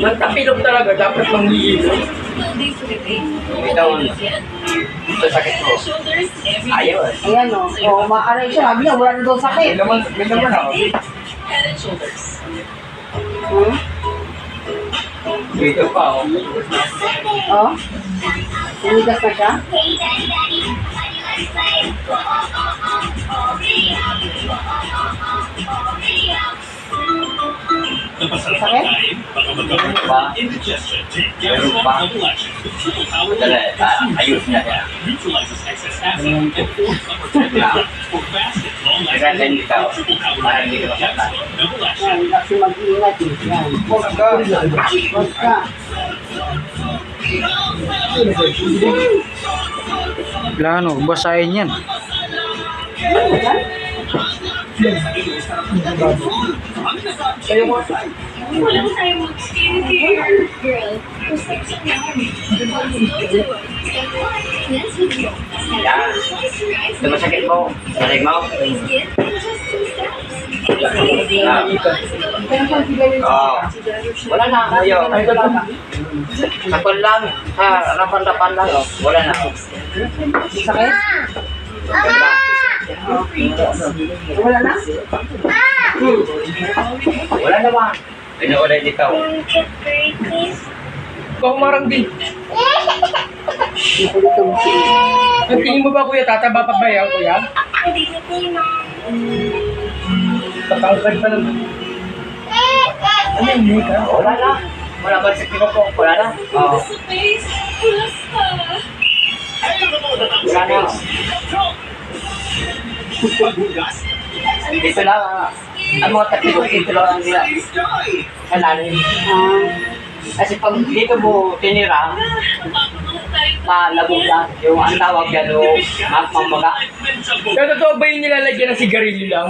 Magtapilok talaga, dapat manghihilo. Ikaw, ito sakit mo. Ayaw. Ayan o. Oh. maaray siya. Sabi niya, wala na daw May sakit. naman, may naman ako. Hmm? Dito pa oh. Oh? Umigas na siya? Sakit? Meron pa. Meron pa. Dala, ayos na yan. Hindi ka kasi mag-iingat eh. Yan. Huwag ka. Huwag ka. Plano, basahin yan. Ano yan? Kayo mo, Yan. Ito masakit mo. Masakit mo. Ah. Oo. Wala na. Ayaw. ay wala na. Sakon lang. Ha, rapan-rapan lang. Oh. Wala na. Sakit? Wala na? Wala na ba? Ano ulit ikaw? Ikaw marang din. Hindi ko dito Ang tingin mo ba kuya, tataba pa ba yan kuya? Tatangkad pa lang. Ano yung mika? Wala na. Wala ba sa tino ko? Wala na. Oo. Wala na. Dito lang. ah. Ang mga tatlo dito lang ang nila. Sa lalim. Ah, Kasi pag dito mo tinira, malabog lang. Yung ang tawag yan, o mamaga. Pero totoo ba yung nilalagyan ng sigarilyo lang?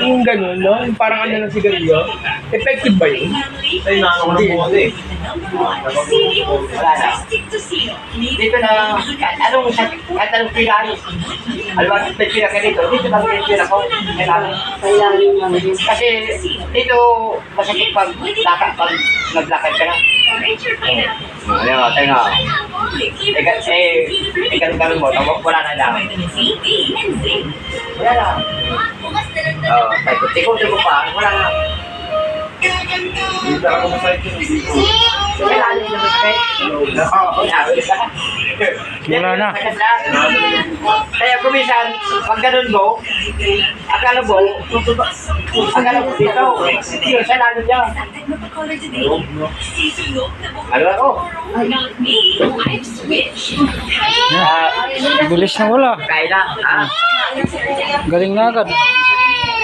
Yung ganun, no? Yung parang ano ng sigarilyo? Effective ba yun? Ay, nakakawalang buhat eh. Wala na. Dito na, anong kahit anong pinari. Alam mo, may pira ka dito, dito lang may pira ko. Kailangan. lang. Kasi dito, masakit pag lakad, pag naglakad ka na. Ano, tayo nga. Eka, eh, eka, ganun mo, tawag, wala na lang. Wala na. Oo, tikot, tikot pa, wala na. Dito ako dito. Oo, Wala na. Kaya kumisan, pag ganun mo, akala mo, akala mo dito, yun, sa lalo niya. Ano ako? Bilis na wala. Galing na agad.